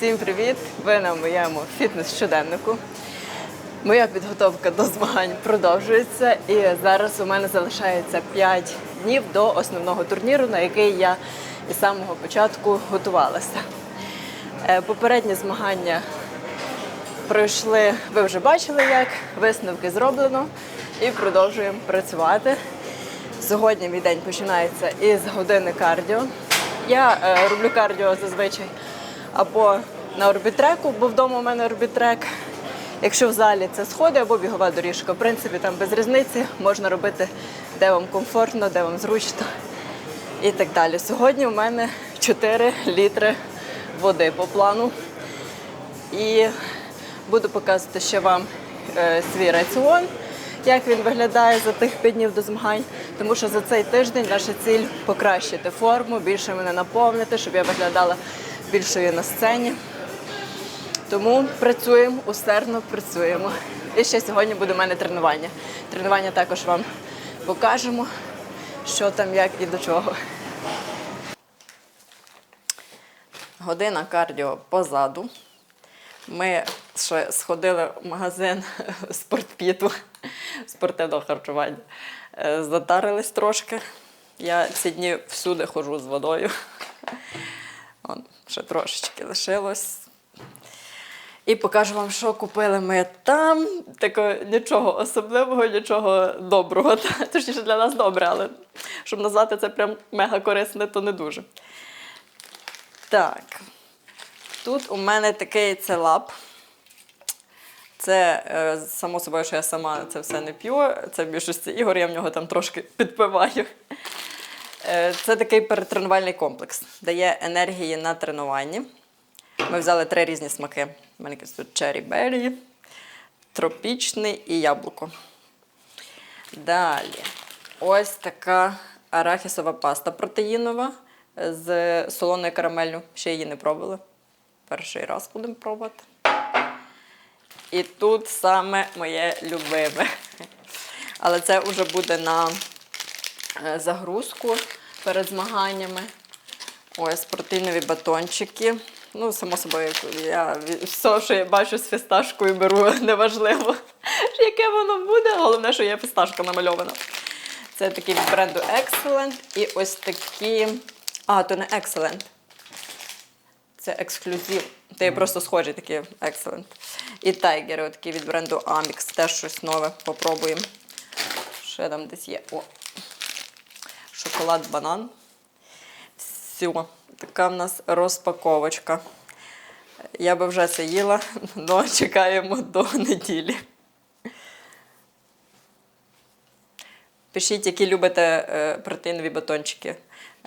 Всім привіт! Ви на моєму фітнес-щоденнику. Моя підготовка до змагань продовжується, і зараз у мене залишається 5 днів до основного турніру, на який я із самого початку готувалася. Е, Попередні змагання пройшли, ви вже бачили, як висновки зроблено, і продовжуємо працювати. Сьогодні мій день починається із години кардіо. Я е, роблю кардіо зазвичай або на орбітреку, бо вдома у мене орбітрек. Якщо в залі це сходи або бігова доріжка. В принципі, там без різниці можна робити, де вам комфортно, де вам зручно і так далі. Сьогодні у мене 4 літри води по плану. І буду показувати ще вам е, свій раціон, як він виглядає за тих 5 днів до змагань. Тому що за цей тиждень наша ціль покращити форму, більше мене наповнити, щоб я виглядала більшою на сцені. Тому працюємо, усердно працюємо. І ще сьогодні буде у мене тренування. Тренування також вам покажемо, що там, як і до чого. Година кардіо позаду. Ми ще сходили в магазин спортпіту, спортивного харчування. Е, Затарились трошки. Я ці дні всюди ходжу з водою. Вон, ще трошечки лишилось. І покажу вам, що купили ми там. Такого нічого особливого, нічого доброго. Точніше для нас добре, але щоб назвати це прям мега корисне, то не дуже. Так. Тут у мене такий. Це е, само собою, що я сама це все не п'ю. Це в більшості ігор, я в нього там трошки підпиваю. Е, Це такий перетренувальний комплекс, дає енергії на тренуванні. Ми взяли три різні смаки. У мене тут Berry, тропічний і яблуко. Далі. Ось така арахісова паста протеїнова з солоною карамеллю. Ще її не пробували. Перший раз будемо пробувати. І тут саме моє любиме. Але це вже буде на е, загрузку перед змаганнями. Ось протеїнові батончики. Ну, само собою, я все, що я бачу з фісташкою, беру неважливо, яке воно буде. Головне, що є фісташка намальована. Це такі від бренду Excellent. І ось такі. А, то не Excellent. Це ексклюзив. Це є просто схожі такі Excellent. І тайгери, такі від бренду Amix. Теж щось нове. Попробуємо. Ще там десь є. О. Шоколад банан. Все, така в нас розпаковочка. Я би вже це їла, але чекаємо до неділі. Пишіть, які любите е, протеїнові батончики.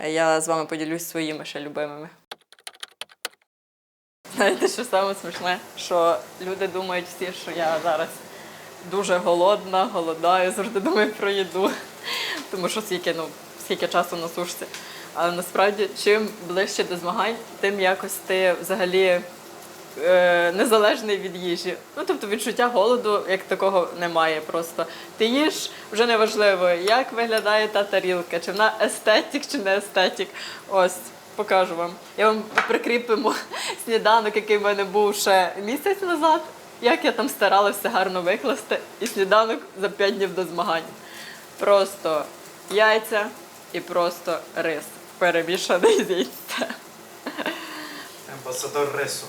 Я з вами поділюсь своїми ще любимими. Знаєте, що саме смішне? Що люди думають всі, що я зараз дуже голодна, голодаю, завжди думаю про їду. Тому що скільки, ну, скільки часу на сушці. Але насправді, чим ближче до змагань, тим якось ти взагалі е, незалежний від їжі. Ну, тобто відчуття голоду як такого немає просто. Ти їш вже неважливо, як виглядає та тарілка, чи вона естетик, чи не естетик. Ось, покажу вам. Я вам прикріпимо сніданок, який в мене був ще місяць назад. Як я там старалася гарно викласти, і сніданок за 5 днів до змагань. Просто яйця і просто рис. Перемішаний з яйця. Амбасадор Ресу.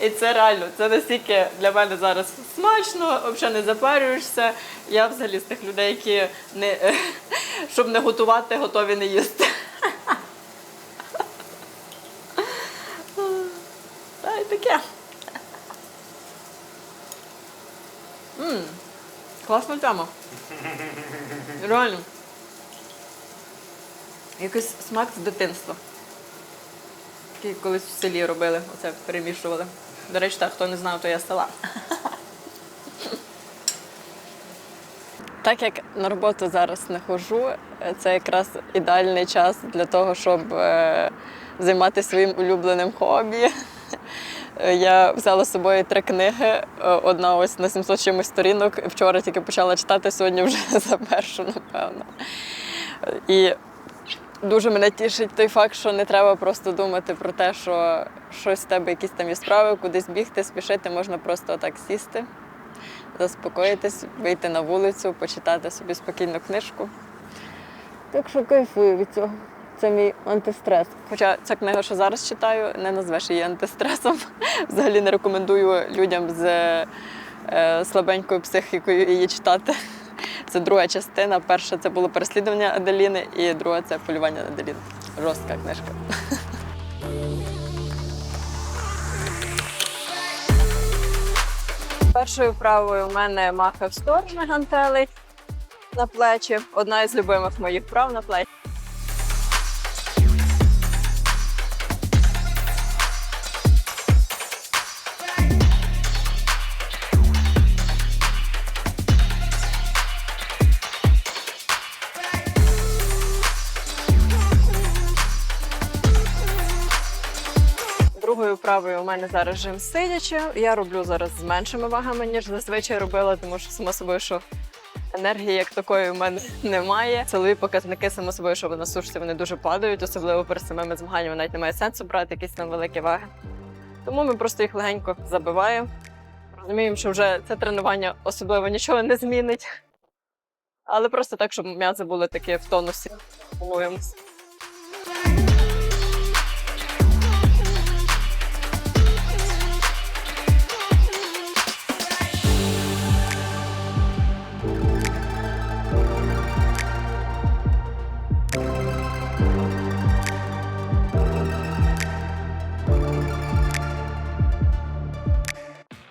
І це реально, це настільки для мене зараз смачно, взагалі не запарюєшся. Я взагалі з тих людей, які не, щоб не готувати, готові не їсти. Та й таке. М, Класна тема. Реально. Якийсь смак з дитинства. Такий колись в селі робили, оце перемішували. До речі, так, хто не знав, то я села. Так як на роботу зараз не ходжу, е, це якраз ідеальний час для того, щоб е, займатися своїм улюбленим хобі. Я взяла з собою три книги. Е, Одна ось на 700 чимось сторінок. Вчора тільки почала читати, сьогодні вже за першу, напевно. І Дуже мене тішить той факт, що не треба просто думати про те, що щось в тебе якісь там є справи, кудись бігти, спішити, можна просто так сісти, заспокоїтись, вийти на вулицю, почитати собі спокійну книжку. Так що кайфую від цього. Це мій антистрес. Хоча ця книга, що зараз читаю, не назвеш її антистресом. Взагалі не рекомендую людям з е, слабенькою психікою її читати. Це друга частина. Перша це було переслідування Аделіни, і друга це полювання Аделіни. Жорстка книжка. Першою вправою у мене маха в сторони гантелей на плечі. Одна із любимих моїх вправ на плечі. Мене зараз жим сидячи. Я роблю зараз з меншими вагами, ніж зазвичай робила, тому що само собою, що енергії як такої у мене немає. Силові показники, само собою, що на сушці вони дуже падають, особливо перед самими змаганнями навіть немає сенсу брати якісь там великі ваги. Тому ми просто їх легенько забиваємо. Розуміємо, що вже це тренування особливо нічого не змінить. Але просто так, щоб м'язи були такі в тонусі. Тренуємося.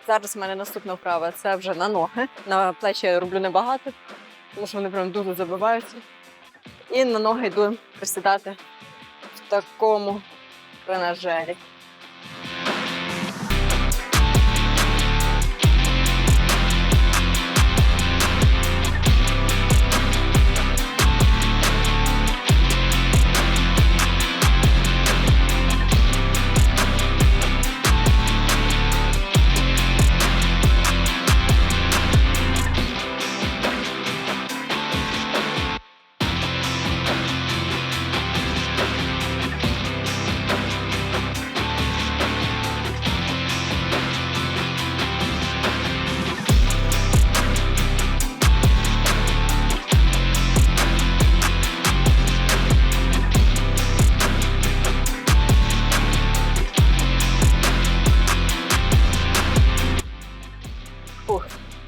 Зараз в мене наступна вправа це вже на ноги. На плечі я роблю небагато, тому що вони прям дуже забиваються. І на ноги йду присідати в такому тренажері.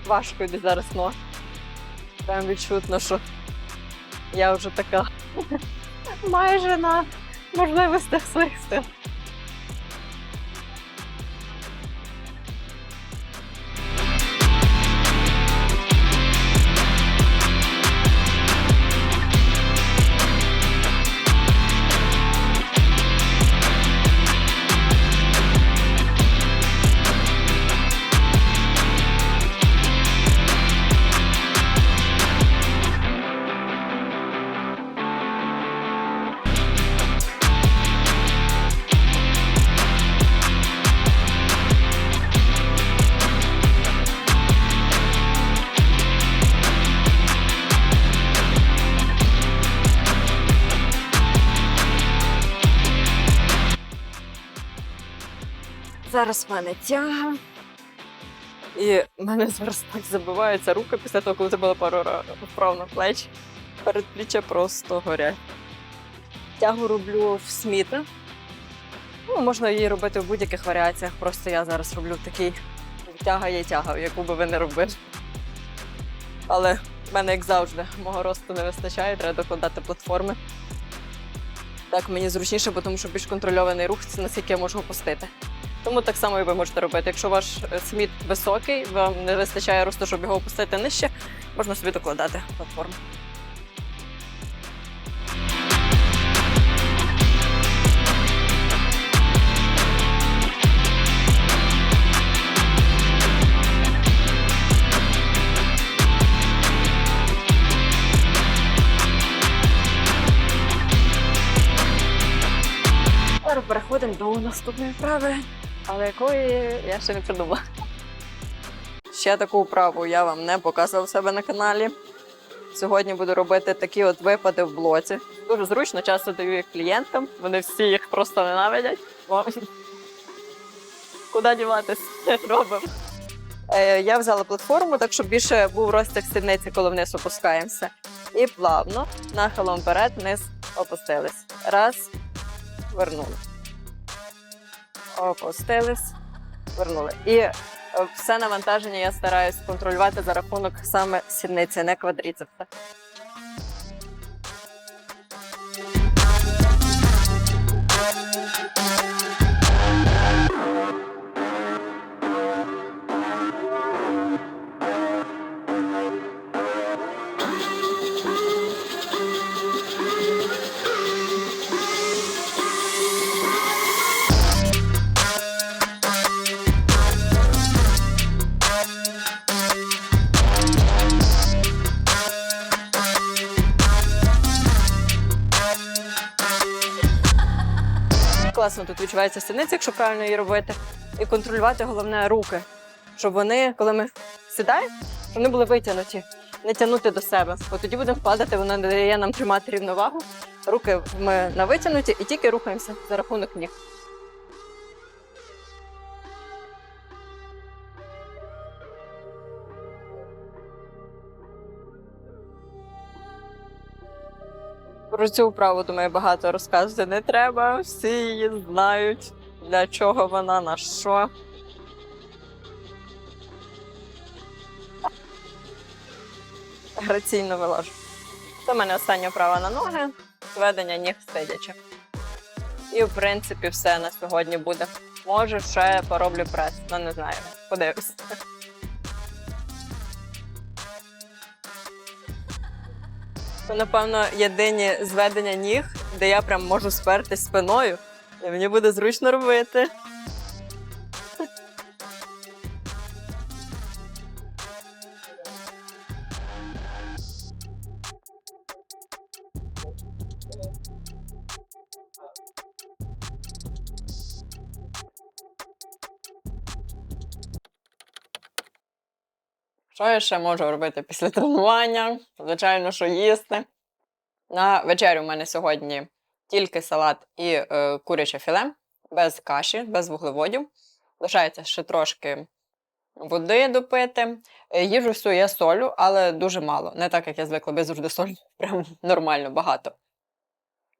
Важко йде зараз ноги. Прям відчутно, що я вже така майже на можливостях своїх сил. Зараз в мене тяга. І в мене зараз так забиваються руки після того, коли це було пару вправ на плечі. Передпліччя просто горять. Тягу роблю в сміта. Ну, можна її робити в будь-яких варіаціях. Просто я зараз роблю такий тяга є тяга, яку би ви не робили. Але в мене, як завжди, мого росту не вистачає, треба докладати платформи. Так мені зручніше, тому що більш контрольований рух, це наскільки я можу опустити. Тому так само і ви можете робити. Якщо ваш е, сміт високий, вам не вистачає росту, щоб його опустити нижче, можна собі докладати платформу. Переходимо до наступної вправи, але якої я ще не придумала. Ще таку вправу я вам не показувала в себе на каналі. Сьогодні буду робити такі от випади в блоці. Дуже зручно, часто даю їх клієнтам. Вони всі їх просто ненавидять. Куди діватись? Робимо. Е, Я взяла платформу, так щоб більше був розтяг сідниці, коли вниз опускаємося. І плавно, нахилом вперед, вниз опустились. Раз, вернули. Опустились, вернули. І е, все навантаження я стараюсь контролювати за рахунок саме сідниці, не квадріцепса. Класно тут відчувається сідниця, якщо правильно її робити. І контролювати головне руки, щоб вони, коли ми сідаємо, вони були витягнуті, не тягнути до себе. Бо тоді будемо впадати, вона дає нам тримати рівновагу. Руки ми на витягнуті і тільки рухаємося за рахунок ніг. Про цю вправу, думаю, багато розказувати не треба. Всі її знають, для чого вона, на що. Граційно вилажу. Це в мене остання вправа на ноги, зведення ніг сидячи. І, в принципі, все на сьогодні буде. Може, ще пороблю прес, ну не знаю. Подивлюсь. Це, напевно, єдині зведення ніг, де я прям можу спертись спиною, і мені буде зручно робити. Що я ще можу робити після тренування? Звичайно, що їсти. На вечерю в мене сьогодні тільки салат і е, куряче філе, без каші, без вуглеводів. Лишається ще трошки води допити. Е, Їжу всю я солю, але дуже мало. Не так, як я звикла, я завжди солю прям нормально багато.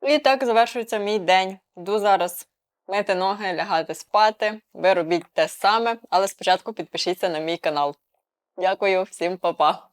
І так завершується мій день. Йду зараз мити ноги, лягати спати. Ви робіть те саме, але спочатку підпишіться на мій канал. Дякую, всім па-па!